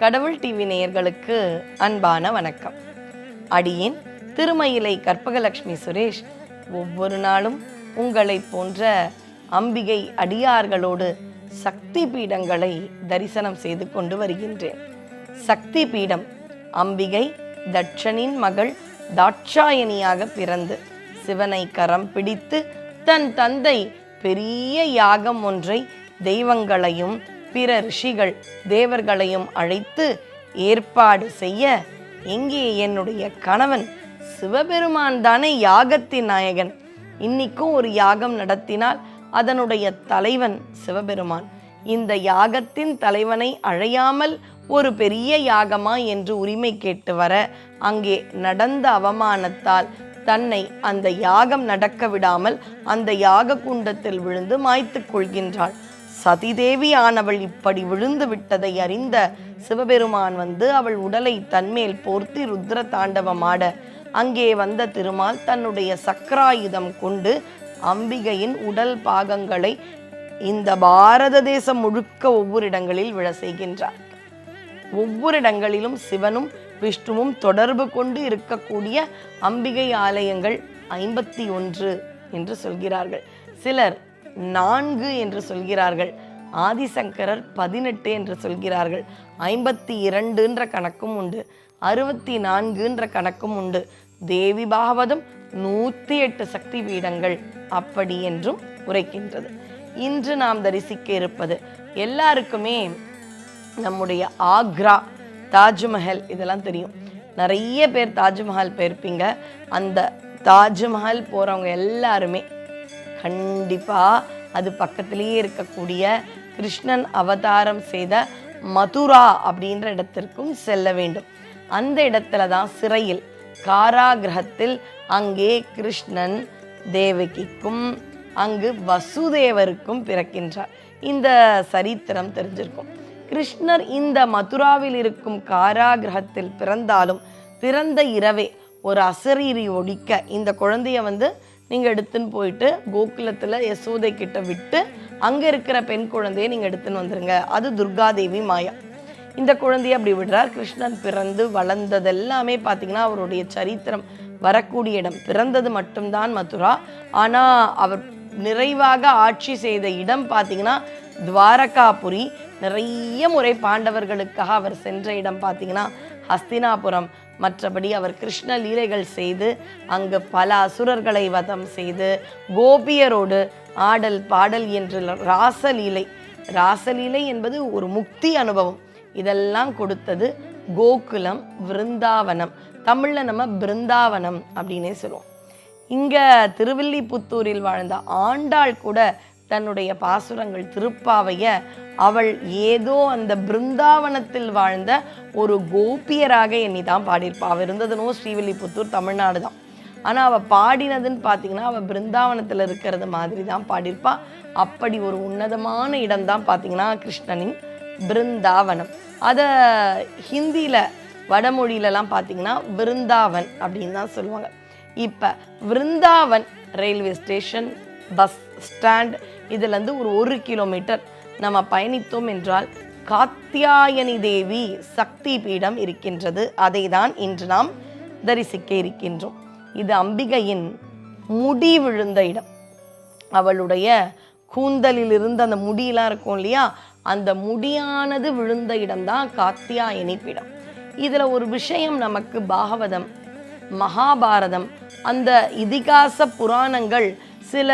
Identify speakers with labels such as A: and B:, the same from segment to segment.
A: கடவுள் டிவி நேயர்களுக்கு அன்பான வணக்கம். அடியின் திருமயிலை கற்பகலட்சுமி சுரேஷ் ஒவ்வொரு நாளும் உங்களைப் போன்ற அம்பிகை அடியார்களோடு சக்தி பீடங்களை தரிசனம் செய்து கொண்டு வருகின்றேன். சக்தி பீடம் அம்பிகை தட்சனின் மகள் தாட்சாயணியாக பிறந்து சிவனை கரம் பிடித்து தன் தந்தை பெரிய யாகம் ஒன்றை தெய்வங்களையும் பிற ரிஷிகள் தேவர்களையும் அழைத்து ஏற்பாடு செய்ய எங்கே என்னுடைய கணவன் சிவபெருமான் தானே யாகத்தின் நாயகன். இன்னிக்கும் ஒரு யாகம் நடத்தினால் அதனுடைய தலைவன் சிவபெருமான். இந்த யாகத்தின் தலைவனை அழையாமல் ஒரு பெரிய யாகமா என்று உரிமை கேட்டு வர அங்கே நடந்த அவமானத்தால் தன்னை அந்த யாகம் நடக்க விடாமல் அந்த யாக குண்டத்தில் விழுந்து மாய்த்து கொள்கின்றாள். சதிதேவி ஆனவள் இப்படி விழுந்து விட்டதை அறிந்த சிவபெருமான் வந்து அவள் உடலை தன்மேல் போர்த்தி ருத்ர தாண்டவமாட அங்கே வந்த திருமால் தன்னுடைய சக்கராயுதம் கொண்டு அம்பிகையின் உடல் பாகங்களை இந்த பாரத தேசம் முழுக்க ஒவ்வொரு இடங்களில் விழ செய்கின்றார். ஒவ்வொரு இடங்களிலும் சிவனும் விஷ்ணுவும் தொடர்பு கொண்டு இருக்கக்கூடிய அம்பிகை ஆலயங்கள் ஐம்பத்தி ஒன்று என்று சொல்கிறார்கள். சிலர் நான்கு என்று சொல்கிறார்கள். ஆதிசங்கரர் பதினெட்டு என்று சொல்கிறார்கள். ஐம்பத்தி இரண்டுன்ற கணக்கும் உண்டு. அறுபத்தி நான்குன்ற கணக்கும் உண்டு. தேவி பாகவதம் நூற்றி எட்டு சக்தி பீடங்கள் அப்படி என்றும் உரைக்கின்றது. இன்று நாம் தரிசிக்க இருப்பது எல்லாருக்குமே நம்முடைய ஆக்ரா தாஜ்மஹல் இதெல்லாம் தெரியும். நிறைய பேர் தாஜ்மஹால் போயிருப்பீங்க. அந்த தாஜ்மஹால் போகிறவங்க எல்லாருமே கண்டிப்பாக அது பக்கத்திலேயே இருக்கக்கூடிய கிருஷ்ணன் அவதாரம் செய்த மதுரா அப்படின்ற இடத்திற்கும் செல்ல வேண்டும். அந்த இடத்துல தான் சிறையில் காராகிரகத்தில் அங்கே கிருஷ்ணன் தேவகிக்கும் அங்கு வசுதேவருக்கும் பிறக்கின்றார். இந்த சரித்திரம் தெரிஞ்சிருக்கும். கிருஷ்ணர் இந்த மதுராவில் இருக்கும் காராகிரகத்தில் பிறந்தாலும் பிறந்த இரவே ஒரு அசரீரி ஒடிக்க இந்த குழந்தைய வந்து நீங்கள் எடுத்துன்னு போயிட்டு கோகுலத்தில் யசோதை கிட்ட விட்டு அங்கே இருக்கிற பெண் குழந்தையை நீங்கள் எடுத்துன்னு வந்துருங்க. அது துர்காதேவி மாயா. இந்த குழந்தையை அப்படி விடுறார். கிருஷ்ணன் பிறந்து வளர்ந்தது எல்லாமே பார்த்தீங்கன்னா அவருடைய சரித்திரம் வரக்கூடிய இடம். பிறந்தது மட்டும்தான் மதுரா. ஆனால் அவர் நிறைவாக ஆட்சி செய்த இடம் பார்த்தீங்கன்னா துவாரகாபுரி. நிறைய முறை பாண்டவர்களுக்காக அவர் சென்ற இடம் பார்த்தீங்கன்னா ஹஸ்தினாபுரம். மற்றபடி அவர் கிருஷ்ண லீலைகள் செய்து அங்கு பல அசுரர்களை வதம் செய்து கோபியரோடு ஆடல் பாடல் என்று ராசலீலை. ராசலீலை என்பது ஒரு முக்தி அனுபவம். இதெல்லாம் கொடுத்தது கோகுலம் விருந்தாவனம். தமிழில் நம்ம பிருந்தாவனம் அப்படின்னே சொல்லுவோம். இங்கே திருவில்லிபுத்தூரில் வாழ்ந்த ஆண்டாள் கூட தன்னுடைய பாசுரங்கள் திருப்பாவைய அவள் ஏதோ அந்த பிருந்தாவனத்தில் வாழ்ந்த ஒரு கோபியராக எண்ணி தான் பாடியிருப்பாள் அவள் இருந்ததுனோ ஸ்ரீவில்லிபுத்தூர் தமிழ்நாடு தான். ஆனால் அவள் பாடினதுன்னு பார்த்தீங்கன்னா அவள் பிருந்தாவனத்தில் இருக்கிறது மாதிரி தான் பாடியிருப்பா. அப்படி ஒரு உன்னதமான இடம் தான் பார்த்தீங்கன்னா கிருஷ்ணனின் பிருந்தாவனம். அதை ஹிந்தியில் வடமொழியிலலாம் பார்த்தீங்கன்னா விருந்தாவன் அப்படின்னு தான் சொல்லுவாங்க. இப்போ Vrindavan railway station bus stand இதுலேருந்து ஒரு ஒரு கிலோமீட்டர் நம்ம பயணித்தோம் என்றால் காத்தியாயனி தேவி சக்தி பீடம் இருக்கின்றது. அதை தான் இன்று நாம் தரிசிக்க இருக்கின்றோம். இது அம்பிகையின் முடி விழுந்த இடம். அவளுடைய கூந்தலில் இருந்து அந்த முடியெல்லாம் இருக்கும் இல்லையா? அந்த முடியானது விழுந்த இடம்தான் காத்தியாயனி பீடம். இதில் ஒரு விஷயம் நமக்கு பாகவதம் மகாபாரதம் அந்த இதிகாச புராணங்கள் சில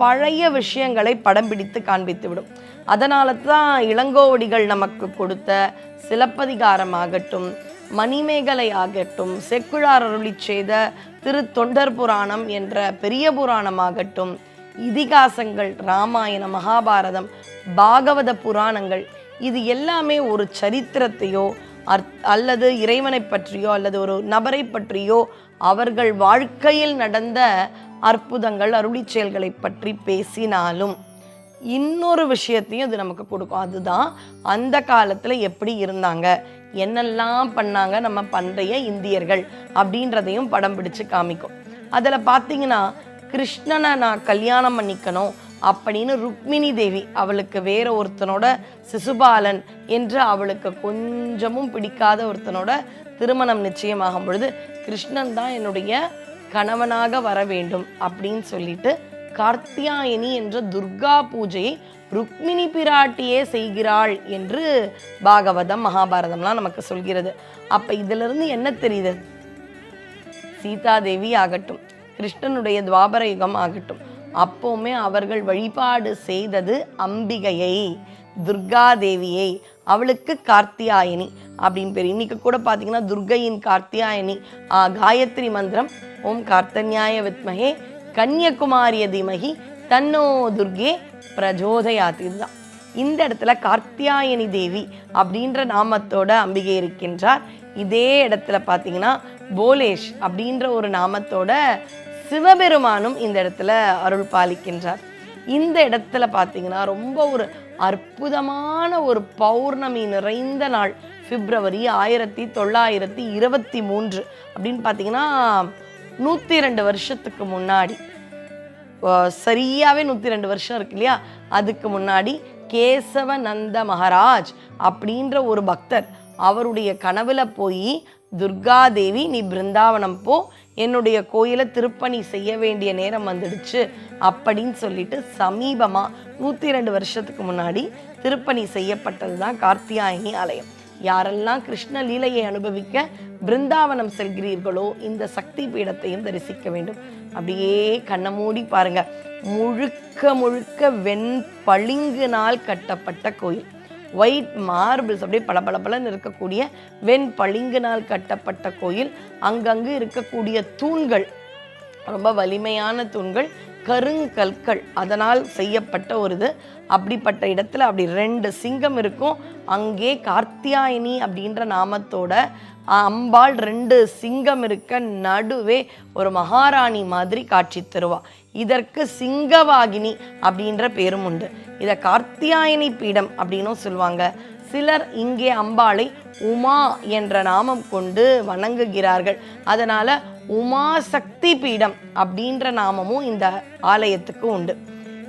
A: பழைய விஷயங்களை படம் பிடித்து காண்பித்து விடும். அதனால தான் இளங்கோவடிகள் நமக்கு கொடுத்த சிலப்பதிகாரம் ஆகட்டும் மணிமேகலை ஆகட்டும் செக்குழார் அருளி செய்த திரு தொண்டர் புராணம் என்ற பெரிய புராணமாகட்டும் இதிகாசங்கள் ராமாயண மகாபாரதம் பாகவத புராணங்கள் இது எல்லாமே ஒரு சரித்திரத்தையோ அர்த் அல்லது இறைவனை பற்றியோ அல்லது ஒரு நபரை பற்றியோ அவர்கள் வாழ்க்கையில் நடந்த அற்புதங்கள் அருளி செயல்களை பற்றி பேசினாலும் இன்னொரு விஷயத்தையும் அது நமக்கு கொடுக்கும். அதுதான் அந்த காலத்தில் எப்படி இருந்தாங்க என்னெல்லாம் பண்ணாங்க நம்ம பண்டைய இந்தியர்கள் அப்படின்றதையும் படம் பிடிச்சு காமிக்கும். அதில் பார்த்தீங்கன்னா கிருஷ்ணனை நான் கல்யாணம் பண்ணிக்கணும் அப்படின்னு ருக்மிணி தேவி அவளுக்கு வேற ஒருத்தனோட சிசுபாலன் என்று அவளுக்கு கொஞ்சமும் பிடிக்காத ஒருத்தனோட திருமணம் நிச்சயமாகும் பொழுது கிருஷ்ணன் தான் என்னுடைய கணவனாக வர வேண்டும் அப்படின்னு சொல்லிட்டு கார்த்தியாயனி என்ற துர்கா பூஜையை ருக்மிணி பிராட்டியே செய்கிறாள் என்று பாகவதம் மகாபாரதம்லாம் நமக்கு சொல்கிறது. அப்ப இதுல இருந்து என்ன தெரியுது? சீதாதேவி ஆகட்டும் கிருஷ்ணனுடைய துவாபர யுகம் ஆகட்டும் அப்போவுமே அவர்கள் வழிபாடு செய்தது அம்பிகையை துர்காதேவியை அவளுக்கு கார்த்தியாயனி அப்படின்னு பேர். இன்னைக்கு கூட பார்த்தீங்கன்னா துர்கையின் கார்த்தியாயனி காயத்ரி மந்திரம் ஓம் கார்த்தன்யாய வித்மகே கன்னியகுமாரிய தீமகி தன்னோ துர்கே பிரஜோதயாத் இதுதான். இந்த இடத்துல கார்த்தியாயனி தேவி அப்படின்ற நாமத்தோட அம்பிகை இருக்கின்றார். இதே இடத்துல பார்த்தீங்கன்னா போலேஷ் அப்படின்ற ஒரு நாமத்தோட சிவபெருமானும் இந்த இடத்துல அருள் பாலிக்கின்றார். இந்த இடத்துல பார்த்தீங்கன்னா ரொம்ப ஒரு அற்புதமான ஒரு பௌர்ணமி நிறைந்த நாள் பிப்ரவரி ஆயிரத்தி தொள்ளாயிரத்தி இருபத்தி மூன்று. அப்படின்னு பார்த்தீங்கன்னா நூற்றி ரெண்டு வருஷத்துக்கு முன்னாடி. சரியாகவே நூற்றி ரெண்டு வருஷம் இருக்கு இல்லையா? அதுக்கு முன்னாடி கேசவ நந்த மகாராஜ் அப்படின்ற ஒரு பக்தர் அவருடைய கனவில் போய் துர்காதேவி நீ பிருந்தாவனம் போ என்னுடைய கோயிலை திருப்பணி செய்ய வேண்டிய நேரம் வந்துடுச்சு அப்படின்னு சொல்லிட்டு சமீபமாக நூற்றி ரெண்டு வருஷத்துக்கு முன்னாடி திருப்பணி செய்யப்பட்டது தான் கார்த்தியாயனி ஆலயம். யாரெல்லாம் கிருஷ்ண லீலையை அனுபவிக்க பிருந்தாவனம் செல்கிறீர்களோ இந்த சக்தி பீடத்தையும் தரிசிக்க வேண்டும். அப்படியே கண்ணை மூடி பாருங்க. முழுக்க முழுக்க வெண் பளிங்குனால் கட்டப்பட்ட கோயில். ஒயிட் மார்பிள்ஸ் அப்படியே பளபளபளன்னு இருக்கக்கூடிய வெண்பளிங்குனால் கட்டப்பட்ட கோயில். அங்கங்கு இருக்கக்கூடிய தூண்கள் ரொம்ப வலிமையான தூண்கள் கருங்கற்கள் அதனால் செய்யப்பட்ட ஒரு இது. அப்படிப்பட்ட இடத்துல அப்படி ரெண்டு சிங்கம் இருக்கும். அங்கே கார்த்தியாயினி அப்படின்ற நாமத்தோட அம்பாள் ரெண்டு சிங்கம் இருக்க நடுவே ஒரு மகாராணி மாதிரி காட்சி தருவா. இதற்கு சிங்கவாகினி அப்படின்ற பேரும் உண்டு. இதை கார்த்தியாயனி பீடம் அப்படின்னும் சொல்லுவாங்க. சிலர் இங்கே அம்பாளை உமா என்ற நாமம் கொண்டு வணங்குகிறார்கள். அதனால உமா சக்தி பீடம் அப்படின்ற நாமமும் இந்த ஆலயத்துக்கு உண்டு.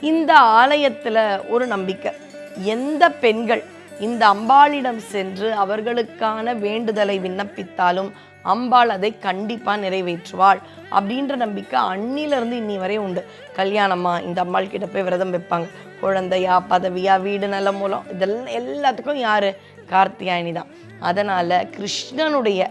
A: இந்த ஆலயத்துல ஒரு நம்பிக்கை. எந்த பெண்கள் இந்த அம்பாளிடம் சென்று அவர்களுக்கான வேண்டுதலை விண்ணப்பித்தாலும் அம்பாள் அதை கண்டிப்பாக நிறைவேற்றுவாள் அப்படின்ற நம்பிக்கை அன்னிலிருந்து இன்னி வரை உண்டு. கல்யாணமா? இந்த அம்பாள் கிட்ட போய் விரதம் வைப்பாங்க. குழந்தையா பதவியா வீடு நல்ல மூலம் இதெல்லாம் எல்லாத்துக்கும் யாரு? கார்த்தியாயனி தான். அதனால கிருஷ்ணனுடைய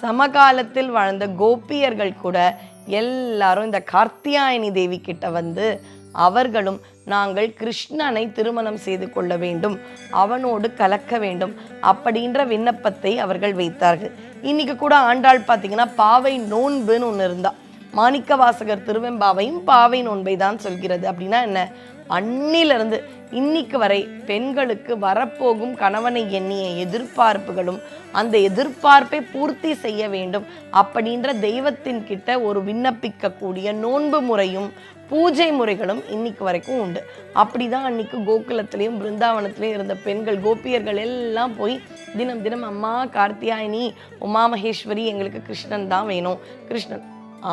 A: சமகாலத்தில் வாழ்ந்த கோபியர்கள் கூட எல்லாரும் இந்த கார்த்தியாயனி தேவி கிட்ட வந்து அவர்களும் நாங்கள் கிருஷ்ணனை திருமணம் செய்து கொள்ள வேண்டும் அவனோடு கலக்க வேண்டும் அப்படின்ற விண்ணப்பத்தை அவர்கள் வைத்தார்கள். இன்னைக்கு கூட ஆண்டாள் பார்த்தீங்கன்னா பாவை நோன்புன்னு ஒன்று இருந்தா. மாணிக்க வாசகர் திருவெம்பாவையும் பாவை நோன்பை தான் சொல்கிறது. அப்படின்னா என்ன? அன்னிலிருந்து இன்னைக்கு வரை பெண்களுக்கு வரப்போகும் கணவனை எண்ணிய எதிர்பார்ப்புகளும் அந்த எதிர்பார்ப்பை பூர்த்தி செய்ய வேண்டும் அப்படின்ற தெய்வத்தின் கிட்ட ஒரு விண்ணப்பிக்கக்கூடிய நோன்பு முறையும் பூஜை முறைகளும் இன்னைக்கு வரைக்கும் உண்டு. அப்படிதான் அன்னைக்கு கோகுலத்திலையும் பிருந்தாவனத்திலையும் இருந்த பெண்கள் கோபியர்கள் எல்லாம் போய் தினம் தினம் அம்மா கார்த்தியாயினி உமா மகேஸ்வரி எங்களுக்கு கிருஷ்ணன் தான் வேணும். கிருஷ்ணன்.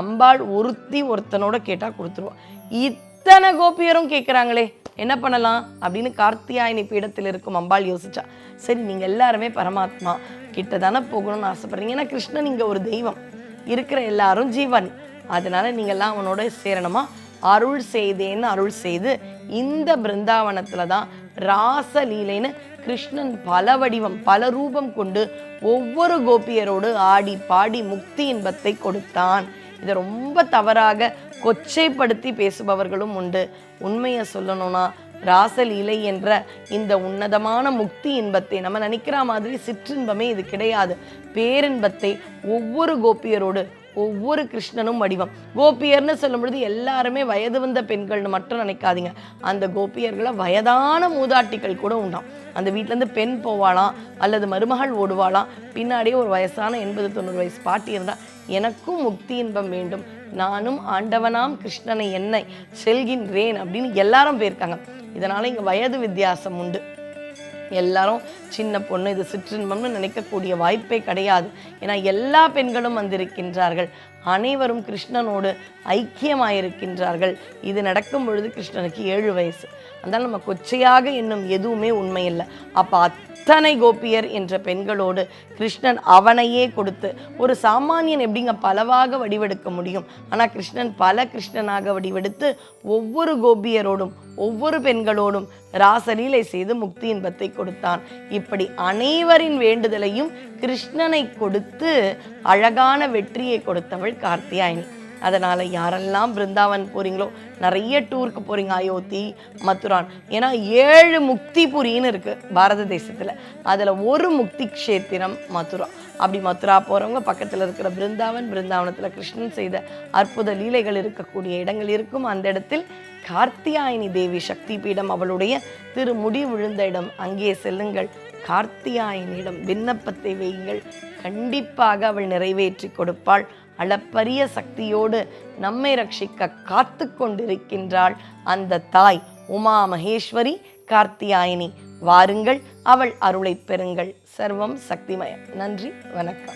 A: அம்பாள் ஒருத்தி ஒருத்தனோட கேட்டா கொடுத்துருவா. இத்தனை கோபியரும் கேட்குறாங்களே என்ன பண்ணலாம்? அப்படின்னு கார்த்தியாயினி பீடத்தில் இருக்கும் அம்பாள் யோசிச்சா. சரி நீங்க எல்லாருமே பரமாத்மா கிட்ட தானே போகணும்னு ஆசைப்படுறீங்க. ஏன்னா கிருஷ்ணன் இங்க ஒரு தெய்வம். இருக்கிற எல்லாரும் ஜீவன் அதனால நீங்கள்லாம் அவனோட சேரணுமா? அருள் செய்தேன்னு அருள் செய்து இந்த பிருந்தாவனத்தில் தான் ராசலீலைன்னு கிருஷ்ணன் பல வடிவம் பல ரூபம் கொண்டு ஒவ்வொரு கோபியரோடு ஆடி பாடி முக்தி இன்பத்தை கொடுத்தான். இதை ரொம்ப தவறாக கொச்சைப்படுத்தி பேசுபவர்களும் உண்டு. உண்மையை சொல்லணும்னா ராசலீலை என்ற இந்த உன்னதமான முக்தி இன்பத்தை நம்ம நினைக்கிற மாதிரி சிற்றின்பமே இது கிடையாது. பேரின்பத்தை ஒவ்வொரு கோபியரோடு ஒவ்வொரு கிருஷ்ணனும் வடிவம். கோபியர்னு சொல்லும் பொழுது எல்லாருமே வயது வந்த பெண்கள்னு மட்டும் நினைக்காதீங்க. அந்த கோபியர்களை வயதான மூதாட்டிகள் கூட உண்டாம். அந்த வீட்டிலேருந்து பெண் போவாளாம் அல்லது மருமகள் ஓடுவாளாம் பின்னாடியே ஒரு வயசான எண்பது தொண்ணூறு வயசு பாட்டி இருந்தால் எனக்கும் முக்தி இன்பம் வேண்டும். நானும் ஆண்டவனாம் கிருஷ்ணனை என்னை செல்கின்றேன் அப்படின்னு எல்லாரும் போயிருக்காங்க. இதனால் இங்கே வயது வித்தியாசம் உண்டு. எல்லாரும் சின்ன பொண்ணு இது சிற்றின்பம்னு நினைக்கக்கூடிய வாய்ப்பே கிடையாது. ஏன்னா எல்லா பெண்களும் வந்திருக்கின்றார்கள். அனைவரும் கிருஷ்ணனோடு ஐக்கியமாயிருக்கின்றார்கள். இது நடக்கும் பொழுது கிருஷ்ணனுக்கு ஏழு வயசு. அதனால் நம்ம கொச்சையாக இன்னும் எதுவுமே உண்மை இல்லை அப்போ அத்தனை கோபியர் என்ற பெண்களோடு கிருஷ்ணன் அவனையே கொடுத்து ஒரு சாமானியன் எப்படிங்க பலவாக வடிவெடுக்க முடியும்? ஆனால் கிருஷ்ணன் பல கிருஷ்ணனாக வடிவெடுத்து ஒவ்வொரு கோபியரோடும் ஒவ்வொரு பெண்களோடும் ராசலீலை செய்து முக்தி இன்பத்தை கொடுத்தான். இப்படி அனைவரின் வேண்டுதலையும் கிருஷ்ணனை கொடுத்து அழகான வெற்றியை கொடுத்தவள் கார்த்தியாயினி அதனால் யாரெல்லாம் பிருந்தாவன் போகிறீங்களோ நிறைய டூருக்கு போகிறீங்க அயோத்தி மதுரான். ஏன்னா ஏழு முக்தி புரின்னு இருக்குது பாரத தேசத்தில். அதில் ஒரு முக்தி க்ஷேத்திரம் மதுரா. அப்படி மதுரா போகிறவங்க பக்கத்தில் இருக்கிற பிருந்தாவன் பிருந்தாவனத்தில் கிருஷ்ணன் செய்த அற்புத லீலைகள் இருக்கக்கூடிய இடங்கள் இருக்கும். அந்த இடத்தில் கார்த்தியாயினி தேவி சக்தி பீடம் அவளுடைய திருமுடி விழுந்த இடம். அங்கே செல்லுங்கள் கார்த்தியாயினியிடம் விண்ணப்பத்தை வையுங்கள். கண்டிப்பாக அவள் நிறைவேற்றி கொடுப்பாள். அளப்பரிய சக்தியோடு நம்மை ரட்சிக்க காத்து கொண்டிருக்கின்றாள் அந்த தாய் உமா மகேஸ்வரி கார்த்தியாயினி. வாருங்கள் அவள் அருளை பெறுங்கள். சர்வம் சக்திமயம். நன்றி வணக்கம்.